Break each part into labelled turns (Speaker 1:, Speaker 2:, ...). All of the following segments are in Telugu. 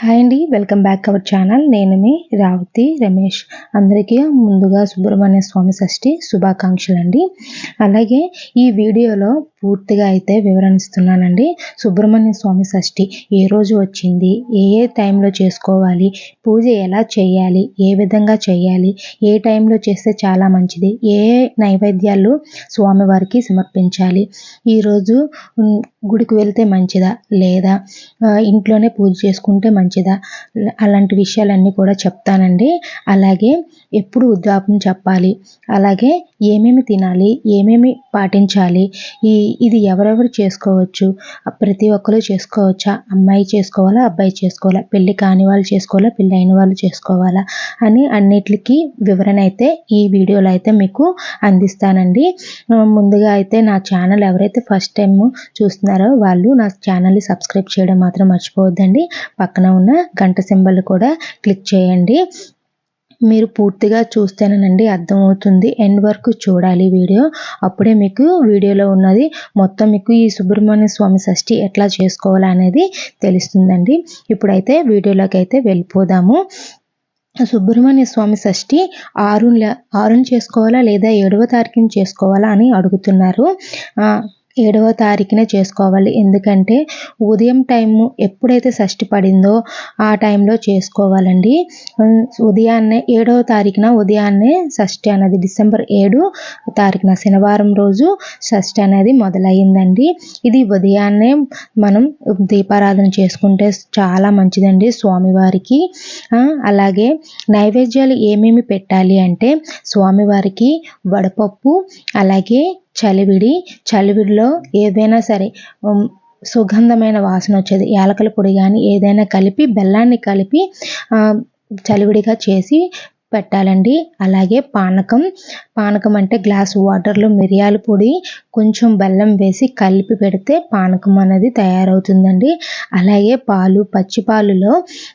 Speaker 1: హాయ్ అండి వెల్కమ్ బ్యాక్ అవర్ ఛానల్ నేను మీ రావతి రమేష్ అందరికీ ముందుగా సుబ్రహ్మణ్య స్వామి షష్ఠి శుభాకాంక్షలు అండి అలాగే ఈ వీడియోలో పూర్తిగా అయితే వివరణిస్తున్నానండి. సుబ్రహ్మణ్య స్వామి షష్ఠి ఏ రోజు వచ్చింది ఏ ఏ టైంలో చేసుకోవాలి పూజ ఎలా చేయాలి ఏ విధంగా చేయాలి ఏ టైంలో చేస్తే చాలా మంచిది ఏ నైవేద్యాలు స్వామివారికి సమర్పించాలి. ఈరోజు గుడికి వెళ్తే మంచిదా? లేదా? ఇంట్లోనే పూజ చేసుకుంటే మంచిదా? అలాంటి విషయాలన్నీ కూడా చెప్తానండి. అలాగే ఎప్పుడు ఉద్యాపన చెప్పాలి. అలాగే ఏమేమి తినాలి? ఏమేమి పాటించాలి? ఈ ఇది ఎవరెవరు చేసుకోవచ్చు? ప్రతి ఒక్కరు చేసుకోవచ్చా? అమ్మాయి చేసుకోవాలా? అబ్బాయి చేసుకోవాలా? పెళ్ళి కాని వాళ్ళు చేసుకోవాలా? పెళ్ళి అయిన వాళ్ళు చేసుకోవాలా? అని అన్నిటికీ వివరణ అయితే ఈ వీడియోలో అయితే మీకు అందిస్తానండి. ముందుగా అయితే నా ఛానల్ ఎవరైతే ఫస్ట్ టైం చూస్తున్నారో వాళ్ళు నా ఛానల్ని సబ్స్క్రైబ్ చేయడం మాత్రం మర్చిపోవద్దండి. పక్కన ఉన్న గంట సింబల్ కూడా క్లిక్ చేయండి. మీరు పూర్తిగా చూస్తేనండి అర్థమవుతుంది. ఎండ్ వరకు చూడాలి వీడియో. అప్పుడే మీకు వీడియోలో ఉన్నది మొత్తం మీకు ఈ సుబ్రహ్మణ్య స్వామి షష్ఠి ఎట్లా చేసుకోవాలనేది తెలుస్తుందండి. ఇప్పుడైతే వీడియోలోకి అయితే వెళ్ళిపోదాము. సుబ్రహ్మణ్య స్వామి షష్ఠి ఆరు ఆరుని చేసుకోవాలా లేదా ఏడవ తారీఖుని చేసుకోవాలా అని అడుగుతున్నారు. ఏడవ తారీఖునే చేసుకోవాలి. ఎందుకంటే ఉదయం టైము ఎప్పుడైతే షష్ఠి పడిందో ఆ టైంలో చేసుకోవాలండి. ఉదయాన్నే ఏడవ తారీఖున ఉదయాన్నే షష్ఠి అనేది డిసెంబర్ ఏడు తారీఖున శనివారం రోజు షష్ఠి అనేది మొదలయ్యిందండి. ఇది ఉదయాన్నే మనం దీపారాధన చేసుకుంటే చాలా మంచిదండి స్వామివారికి. అలాగే నైవేద్యాలు ఏమేమి పెట్టాలి అంటే స్వామివారికి వడపప్పు అలాగే చలివిడి చలివిడిలో ఏదైనా సరే సుగంధమైన వాసన వచ్చేది. యాలకల పొడి కానీ ఏదైనా కలిపి బెల్లాన్ని కలిపి చలివిడిగా చేసి పెట్టాలండి. అలాగే పానకం. పానకం అంటే గ్లాస్ వాటర్లో మిరియాల పొడి కొంచెం బెల్లం వేసి కలిపి పెడితే పానకం అనేది తయారవుతుందండి. అలాగే పాలు పచ్చి పాలులో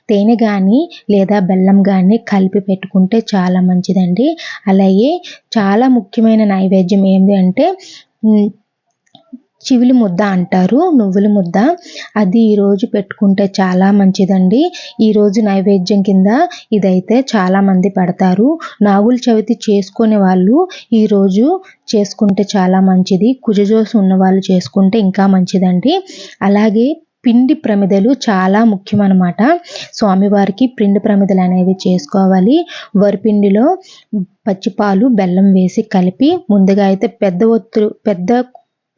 Speaker 1: తేనె కానీ లేదా బెల్లం కానీ కలిపి పెట్టుకుంటే చాలా మంచిదండి. అలాగే చాలా ముఖ్యమైన నైవేద్యం ఏంటి అంటే చివిలి ముద్ద అంటారు నువ్వుల ముద్ద. అది ఈరోజు పెట్టుకుంటే చాలా మంచిదండి. ఈరోజు నైవేద్యం కింద ఇదైతే చాలామంది పెడతారు. నాగుల చవితి చేసుకునే వాళ్ళు ఈరోజు చేసుకుంటే చాలా మంచిది. కుజజోసు ఉన్నవాళ్ళు చేసుకుంటే ఇంకా మంచిదండి. అలాగే పిండి ప్రమిదలు చాలా ముఖ్యమన్నమాట స్వామివారికి పిండి ప్రమిదలు అనేవి చేసుకోవాలి. వరిపిండిలో పచ్చిపాలు బెల్లం వేసి కలిపి ముందుగా అయితే పెద్ద ఒత్తులు పెద్ద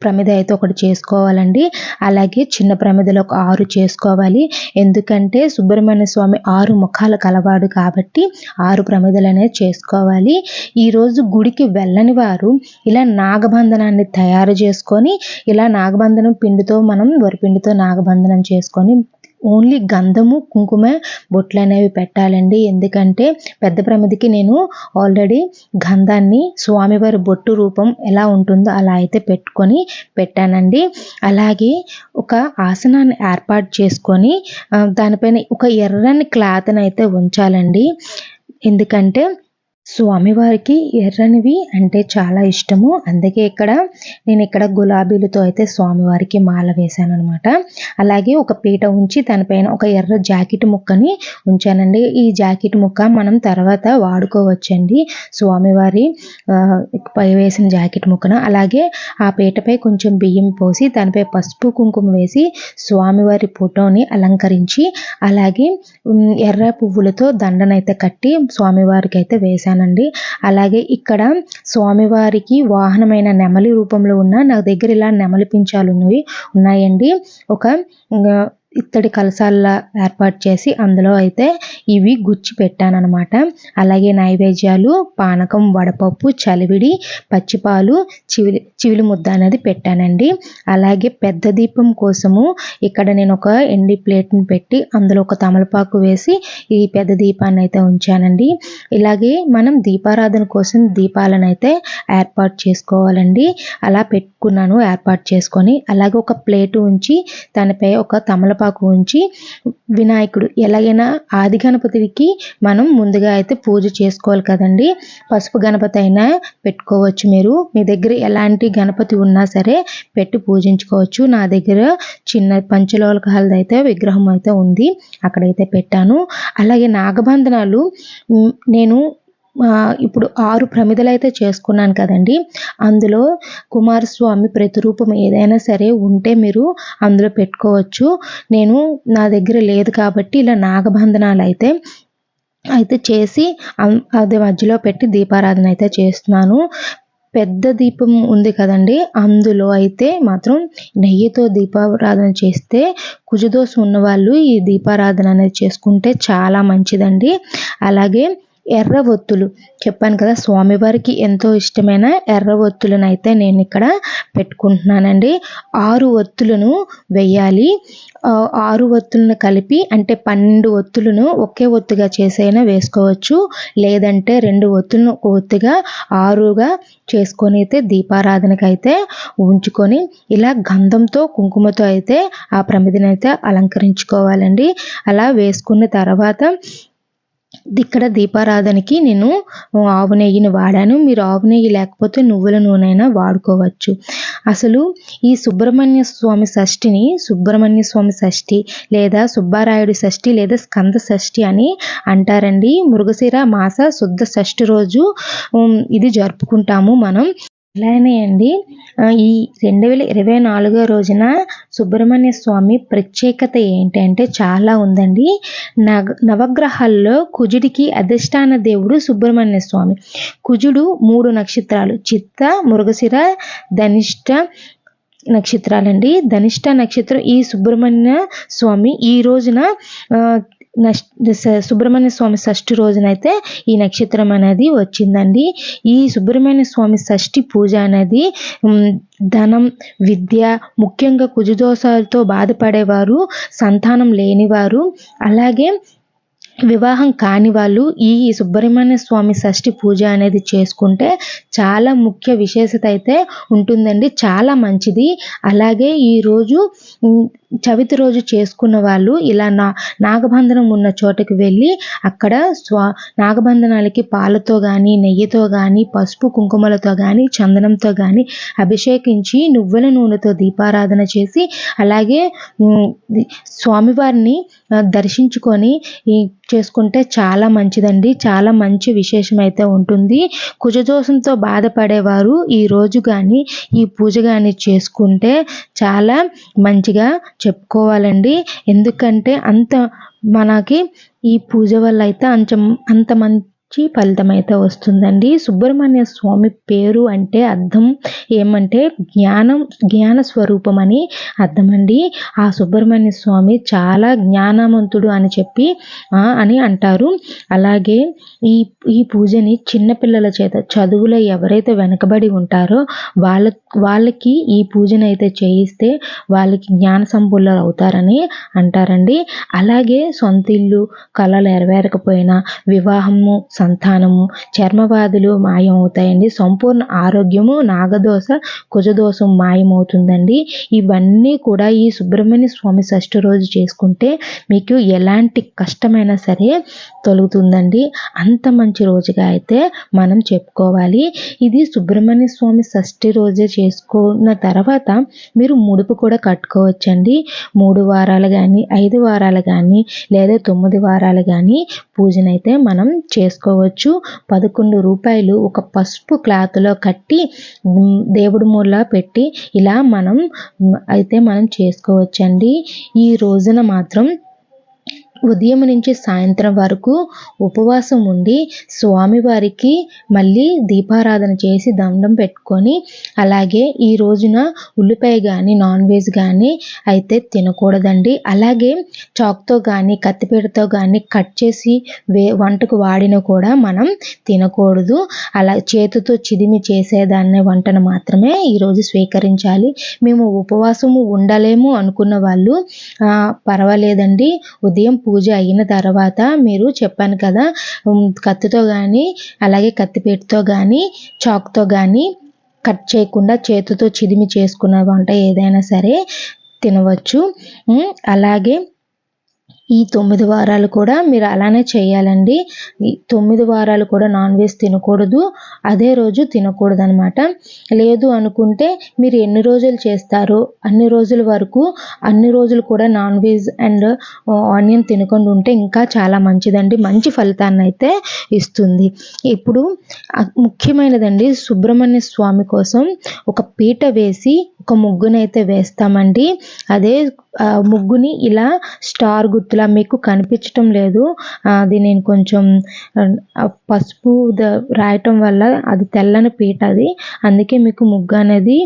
Speaker 1: ప్రమిద అయితే ఒకటి చేసుకోవాలండి. అలాగే చిన్న ప్రమిదలో ఒక ఆరు చేసుకోవాలి. ఎందుకంటే సుబ్రహ్మణ్య స్వామి ఆరు ముఖాలు కలవాడు కాబట్టి ఆరు ప్రమిదలు అనేది చేసుకోవాలి. ఈరోజు గుడికి వెళ్ళని వారు ఇలా నాగబంధనాన్ని తయారు చేసుకొని ఇలా నాగబంధనం పిండితో మనం వరిపిండితో నాగబంధనం చేసుకొని ఓన్లీ గంధము కుంకుమ బొట్లు అనేవి పెట్టాలండి. ఎందుకంటే పెద్ద ప్రమిదికి నేను ఆల్రెడీ గంధాన్ని స్వామివారి బొట్టు రూపం ఎలా ఉంటుందో అలా అయితే పెట్టుకొని పెట్టానండి. అలాగే ఒక ఆసనాన్ని ఏర్పాటు చేసుకొని దానిపైన ఒక ఎర్రని క్లాత్ని అయితే ఉంచాలండి. ఎందుకంటే స్వామివారికి ఎర్రనివి అంటే చాలా ఇష్టము. అందుకే ఇక్కడ నేను ఇక్కడ గులాబీలతో అయితే స్వామివారికి మాల వేశాను అనమాట అలాగే ఒక పీట ఉంచి దానిపైన ఒక ఎర్ర జాకెట్ ముక్కని ఉంచానండి. ఈ జాకెట్ ముక్క మనం తర్వాత వాడుకోవచ్చండి స్వామివారి పై వేసిన జాకెట్ ముక్కను. అలాగే ఆ పీటపై కొంచెం బియ్యం పోసి దానిపై పసుపు కుంకుమ వేసి స్వామివారి ఫోటోని అలంకరించి అలాగే ఎర్ర పువ్వులతో దండనైతే కట్టి స్వామివారికి అయితే వేశాను. చేశానండి అలాగే ఇక్కడ స్వామివారికి వాహనమైన నెమలి రూపంలో ఉన్న నా దగ్గర ఇలా నెమలి పించాలు ఉన్నవి ఉన్నాయండి. ఒక ఇత్తడి కలసాల్లా ఏర్పాటు చేసి అందులో అయితే ఇవి గుచ్చి పెట్టానమాట అలాగే నైవేద్యాలు పానకం వడపప్పు చలివిడి పచ్చిపాలు చివిలి చివిలి ముద్ద అనేది పెట్టానండి. అలాగే పెద్ద దీపం కోసము ఇక్కడ నేను ఒక ఎండి ప్లేట్ని పెట్టి అందులో ఒక తమలపాకు వేసి ఈ పెద్ద దీపాన్ని అయితే ఉంచానండి. ఇలాగే మనం దీపారాధన కోసం దీపాలను అయితే ఏర్పాటు చేసుకోవాలండి. అలా పెట్టుకున్నాను ఏర్పాటు చేసుకొని అలాగే ఒక ప్లేట్ ఉంచి దానిపై ఒక తమల తమలపాకు ఉంచి వినాయకుడు ఎలాగైనా ఆది గణపతికి మనం ముందుగా అయితే పూజ చేసుకోవాలి కదండి. పసుపు గణపతి అయినా పెట్టుకోవచ్చు మీరు. మీ దగ్గర ఎలాంటి గణపతి ఉన్నా సరే పెట్టి పూజించుకోవచ్చు. నా దగ్గర చిన్న పంచలోహలది అయితే విగ్రహం అయితే ఉంది. అక్కడైతే పెట్టాను. అలాగే నాగబంధనాలు నేను ఇప్పుడు ఆరు ప్రమిదలు అయితే చేసుకున్నాను కదండి. అందులో కుమారస్వామి ప్రతిరూపం ఏదైనా సరే ఉంటే మీరు అందులో పెట్టుకోవచ్చు. నేను నా దగ్గర లేదు కాబట్టి ఇలా నాగబంధనాలు అయితే అయితే చేసి అం- అది మధ్యలో పెట్టి దీపారాధన అయితే చేస్తున్నాను. పెద్ద దీపం ఉంది కదండి. అందులో అయితే మాత్రం నెయ్యితో దీపారాధన చేస్తే కుజదోషం ఉన్నవాళ్ళు ఈ దీపారాధన అనేది చేసుకుంటే చాలా మంచిదండి. అలాగే ఎర్ర ఒత్తులు చెప్పాను కదా స్వామివారికి ఎంతో ఇష్టమైన ఎర్ర ఒత్తులను అయితే నేను ఇక్కడ పెట్టుకుంటున్నానండి. ఆరు ఒత్తులను వెయ్యాలి. ఆరు ఒత్తులను కలిపి అంటే పన్నెండు ఒత్తులను ఒకే ఒత్తుగా చేసైనా వేసుకోవచ్చు. లేదంటే రెండు ఒత్తులను ఒక ఒత్తుగా ఆరుగా చేసుకొని అయితే దీపారాధనకు అయితే ఉంచుకొని ఇలా గంధంతో కుంకుమతో అయితే ఆ ప్రమిదిని అయితే అలంకరించుకోవాలండి. అలా వేసుకున్న తర్వాత ఇక్కడ దీపారాధనకి నేను ఆవు నెయ్యిని వాడాను. మీరు ఆవు నెయ్యి లేకపోతే నువ్వుల నూనె అయినా వాడుకోవచ్చు. అసలు ఈ సుబ్రహ్మణ్య స్వామి షష్ఠిని సుబ్రహ్మణ్య స్వామి షష్ఠి లేదా సుబ్బారాయుడు షష్ఠి లేదా స్కంద షష్ఠి అని అంటారండి. మృగశిర మాస శుద్ధ షష్ఠి రోజు ఇది జరుపుకుంటాము మనం. అలానే అండి ఈ రెండు వేల ఇరవై నాలుగో రోజున సుబ్రహ్మణ్య స్వామి ప్రత్యేకత ఏంటంటే చాలా ఉందండి. నగ నవగ్రహాల్లో కుజుడికి అధిష్టాన దేవుడు సుబ్రహ్మణ్య స్వామి. కుజుడు మూడు నక్షత్రాలు చిత్త మృగశిర ధనిష్ట నక్షత్రాలండి. ధనిష్ట నక్షత్రం ఈ సుబ్రహ్మణ్య స్వామి ఈ రోజున సుబ్రహ్మణ్య స్వామి షష్ఠి రోజునైతే ఈ నక్షత్రం అనేది వచ్చిందండి. ఈ సుబ్రహ్మణ్య స్వామి షష్ఠి పూజ అనేది ధనం విద్య ముఖ్యంగా కుజదోషాలతో బాధపడేవారు సంతానం లేనివారు అలాగే వివాహం కాని వాళ్ళు ఈ సుబ్రహ్మణ్య స్వామి షష్ఠి పూజ అనేది చేసుకుంటే చాలా ముఖ్య విశేషత అయితే ఉంటుందండి. చాలా మంచిది. అలాగే ఈరోజు చవితి రోజు చేసుకున్న వాళ్ళు ఇలా నా నాగబంధనం ఉన్న చోటకి వెళ్ళి అక్కడ స్వా నాగబంధనాలకి పాలతో కానీ నెయ్యితో కానీ పసుపు కుంకుమలతో కానీ చందనంతో కానీ అభిషేకించి నువ్వుల నూనెతో దీపారాధన చేసి అలాగే స్వామివారిని దర్శించుకొని చేసుకుంటే చాలా మంచిదండి. చాలా మంచి విశేషం అయితే ఉంటుంది. కుజదోషంతో బాధపడేవారు ఈ రోజు కానీ ఈ పూజ కానీ చేసుకుంటే చాలా మంచిగా చెప్పుకోవాలండి. ఎందుకంటే అంత మనకి ఈ పూజ వల్ల అయితే అంత అంత మంచి ఫలితం అయితే వస్తుందండి. సుబ్రహ్మణ్య స్వామి పేరు అంటే అర్థం ఏమంటే జ్ఞానం జ్ఞాన స్వరూపం అని అర్థం అండి. ఆ సుబ్రహ్మణ్య స్వామి చాలా జ్ఞానవంతుడు అని చెప్పి అని అంటారు. అలాగే ఈ ఈ పూజని చిన్నపిల్లల చేత చదువులో ఎవరైతే వెనకబడి ఉంటారో వాళ్ళ వాళ్ళకి ఈ పూజను అయితే చేయిస్తే వాళ్ళకి జ్ఞాన సంపూర్ణులు అవుతారని అంటారండి. అలాగే సొంత ఇల్లు కళలు నెరవేరకపోయినా వివాహము సంతానము చర్మవ్యాధులు మాయం అవుతాయండి సంపూర్ణ ఆరోగ్యము నాగదోష కుజదోషం మాయమవుతుందండి. ఇవన్నీ కూడా ఈ సుబ్రహ్మణ్య స్వామి షష్ఠి రోజు చేసుకుంటే మీకు ఎలాంటి కష్టమైనా సరే తొలుగుతుందండి. అంత మంచి రోజుగా అయితే మనం చెప్పుకోవాలి. ఇది సుబ్రహ్మణ్య స్వామి షష్ఠి రోజే చేసుకున్న తర్వాత మీరు ముడుపు కూడా కట్టుకోవచ్చండి. మూడు వారాలు కానీ ఐదు వారాలు కానీ లేదా తొమ్మిది వారాలు కానీ పూజనైతే మనం చేసుకో చేసుకోవచ్చు పదకొండు రూపాయలు ఒక పసుపు క్లాత్లో కట్టి దేవుడి మూల పెట్టి ఇలా మనం అయితే మనం చేసుకోవచ్చండి. ఈ రోజున మాత్రం ఉదయం నుంచి సాయంత్రం వరకు ఉపవాసం ఉండి స్వామివారికి మళ్ళీ దీపారాధన చేసి దండం పెట్టుకొని అలాగే ఈ రోజున ఉల్లిపాయ కానీ నాన్ వెజ్ కానీ అయితే తినకూడదండి. అలాగే చాక్తో కానీ కత్తిపీటతో కానీ కట్ చేసి వే వంటకు వాడిన కూడా మనం తినకూడదు. అలా చేతితో చిదిమి చేసేదాన్ని వంటను మాత్రమే ఈరోజు స్వీకరించాలి. మేము ఉపవాసము ఉండలేము అనుకున్న వాళ్ళు పర్వాలేదండి. ఉదయం పూజ అయిన తర్వాత మీరు చెప్పాను కదా కత్తితో కానీ అలాగే కత్తిపీటతో కానీ చాక్తో కానీ కట్ చేయకుండా చేతితో చిదిమి చేసుకున్న వంట ఏదైనా సరే తినవచ్చు. అలాగే ఈ తొమ్మిది వారాలు కూడా మీరు అలానే చేయాలండి. తొమ్మిది వారాలు కూడా నాన్ వెజ్ తినకూడదు. అదే రోజు తినకూడదు అనమాట లేదు అనుకుంటే మీరు ఎన్ని రోజులు చేస్తారో అన్ని రోజుల వరకు అన్ని రోజులు కూడా నాన్ వెజ్ అండ్ ఆనియన్ తినకుండా ఉంటే ఇంకా చాలా మంచిదండి. మంచి ఫలితాన్ని అయితే ఇస్తుంది. ఇప్పుడు ముఖ్యమైనదండి సుబ్రహ్మణ్య స్వామి కోసం ఒక పీట వేసి ఒక ముగ్గునైతే వేస్తామండి. అదే ముగ్గుని ఇలా స్టార్ గుర్తులా మీకు కనిపించటం లేదు. అది నేను కొంచెం పసుపు రాయటం వల్ల అది తెల్లని పీట అది. అందుకే మీకు ముగ్గు అనేది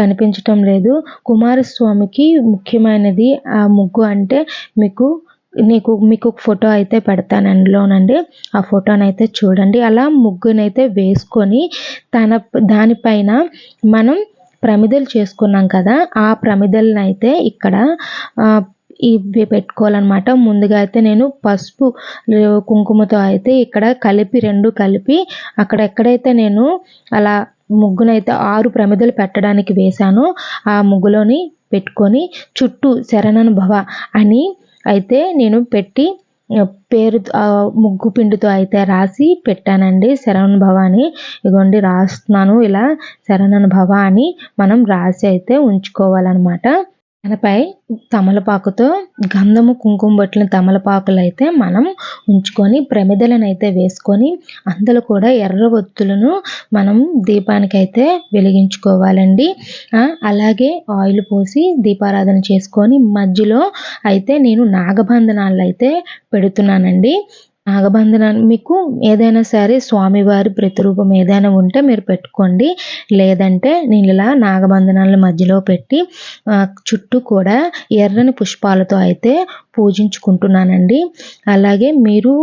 Speaker 1: కనిపించటం లేదు. కుమారస్వామికి ముఖ్యమైనది ఆ ముగ్గు అంటే మీకు నీకు మీకు ఒక ఫోటో అయితే పెడతాను అందులోనండి. ఆ ఫోటోనైతే చూడండి. అలా ముగ్గునైతే వేసుకొని తన దానిపైన మనం ప్రమిదలు చేసుకున్నాం కదా ఆ ప్రమిదలను అయితే ఇక్కడ ఇవి పెట్టుకోవాలన్నమాట. ముందుగా అయితే నేను పసుపు కుంకుమతో అయితే ఇక్కడ కలిపి రెండు కలిపి అక్కడ ఎక్కడైతే నేను అలా ముగ్గునైతే ఆరు ప్రమిదలు పెట్టడానికి వేశాను ఆ ముగ్గులోని పెట్టుకొని చుట్టూ శరణను భవ అని అయితే నేను పెట్టి పేరు ముగ్గు పిండితో అయితే రాసి పెట్టానండి శరవణ భవ అని ఇగోండి రాస్తున్నాను ఇలా శరణను భవ అని మనం రాసి అయితే ఉంచుకోవాలన్నమాట. దానిపై తమలపాకుతో గంధము కుంకుమ బట్టిన తమలపాకులు అయితే మనం ఉంచుకొని ప్రమిదలను అయితే వేసుకొని అందులో కూడా ఎర్ర ఒత్తులను మనం దీపానికి అయితే వెలిగించుకోవాలండి అలాగే ఆయిల్ పోసి దీపారాధన చేసుకొని మధ్యలో అయితే నేను నాగబంధనాలు అయితే పెడుతున్నానండి. నాగబంధనాన్ని మీకు ఏదైనా సరే స్వామివారి ప్రతిరూపం ఏదైనా ఉంటే మీరు పెట్టుకోండి. లేదంటే నేను ఇలా నాగబంధనాల మధ్యలో పెట్టి చుట్టూ కూడా ఎర్రని పుష్పాలతో అయితే పూజించుకుంటున్నానండి. అలాగే మీరు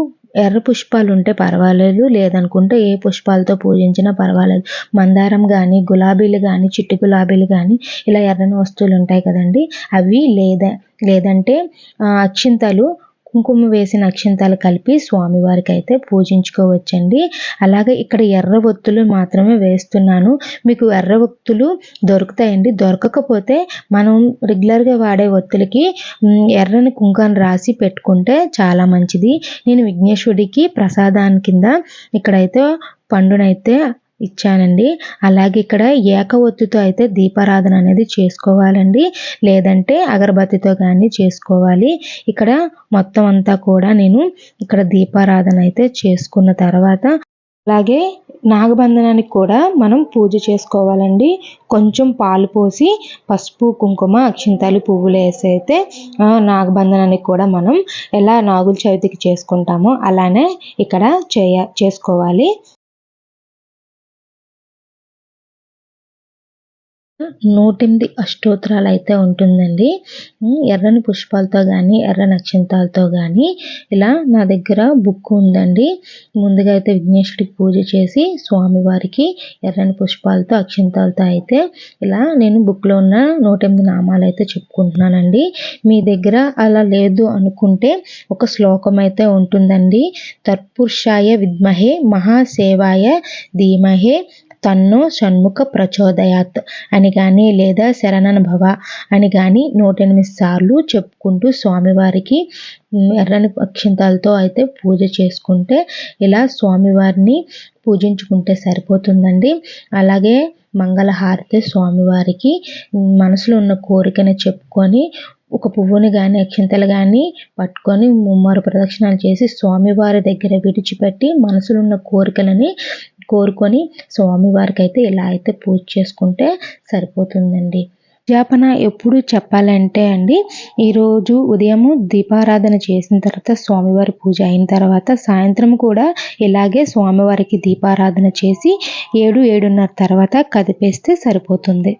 Speaker 1: ఎర్ర పుష్పాలు ఉంటే పర్వాలేదు లేదనుకుంటే ఏ పుష్పాలతో పూజించినా పర్వాలేదు. మందారం కానీ గులాబీలు కానీ చిట్టి గులాబీలు కానీ ఇలా ఎర్రని వస్తువులు ఉంటాయి కదండి. అవి లేదా లేదంటే అక్షింతలు కుంకుమ వేసిన అక్షింతాలు కలిపి స్వామివారికి అయితే పూజించుకోవచ్చండి. అలాగే ఇక్కడ ఎర్ర ఒత్తులు మాత్రమే వేస్తున్నాను. మీకు ఎర్ర ఒత్తులు దొరుకుతాయండి. దొరకకపోతే మనం రెగ్యులర్గా వాడే ఒత్తులకి ఎర్రని కుంకాన్ని రాసి పెట్టుకుంటే చాలా మంచిది. నేను విఘ్నేశ్వరుడికి ప్రసాదాన్ని కింద ఇక్కడైతే పండునైతే ఇచ్చానండి. అలాగే ఇక్కడ ఏక ఒత్తితో అయితే దీపారాధన అనేది చేసుకోవాలండి. లేదంటే అగరబత్తితో కానీ చేసుకోవాలి. ఇక్కడ మొత్తం అంతా కూడా నేను ఇక్కడ దీపారాధన అయితే చేసుకున్న తర్వాత అలాగే నాగబంధనానికి కూడా మనం పూజ చేసుకోవాలండి. కొంచెం పాలు పోసి పసుపు కుంకుమ అక్షింతాలు పువ్వులు వేసి అయితే నాగబంధనానికి కూడా మనం ఎలా నాగుల చవితికి చేసుకుంటామో అలానే ఇక్కడ చేయ చేసుకోవాలి. నూటెనిమిది అష్టోత్తరాలు అయితే ఉంటుందండి ఎర్రని పుష్పాలతో కానీ ఎర్ర నక్షంతాలతో కానీ ఇలా నా దగ్గర బుక్ ఉందండి. ముందుగా అయితే విఘ్నేశ్వరికి పూజ చేసి స్వామివారికి ఎర్రని పుష్పాలతో అక్షంతాలతో అయితే ఇలా నేను బుక్లో ఉన్న నూటెనిమిది నామాలు అయితే చెప్పుకుంటున్నానండి. మీ దగ్గర అలా లేదు అనుకుంటే ఒక శ్లోకం అయితే ఉంటుందండి. తర్పుర్షాయ విద్మహే మహాసేవాయ ధీమహే తన్నో షణ్ముఖ ప్రచోదయాత్. అని కానీ లేదా శరణనుభవ అని కానీ నూట ఎనిమిది సార్లు చెప్పుకుంటూ స్వామివారికి ఎర్రని అక్షింతాలతో అయితే పూజ చేసుకుంటే ఇలా స్వామివారిని పూజించుకుంటే సరిపోతుందండి. అలాగే మంగళహారతి స్వామివారికి మనసులో ఉన్న కోరికని చెప్పుకొని ఒక పువ్వుని కానీ అక్షింతలు కానీ పట్టుకొని ముమ్మారు ప్రదక్షిణాలు చేసి స్వామివారి దగ్గర విడిచిపెట్టి మనసులో ఉన్న కోరికలని కోరుకొని స్వామివారికి అయితే ఇలా అయితే పూజ చేసుకుంటే సరిపోతుందండి. జాపన ఎప్పుడు చెప్పాలంటే అండి ఈరోజు ఉదయము దీపారాధన చేసిన తర్వాత స్వామివారి పూజ అయిన తర్వాత సాయంత్రం కూడా ఇలాగే స్వామివారికి దీపారాధన చేసి ఏడు ఏడున్నర తర్వాత కదిపేస్తే సరిపోతుంది.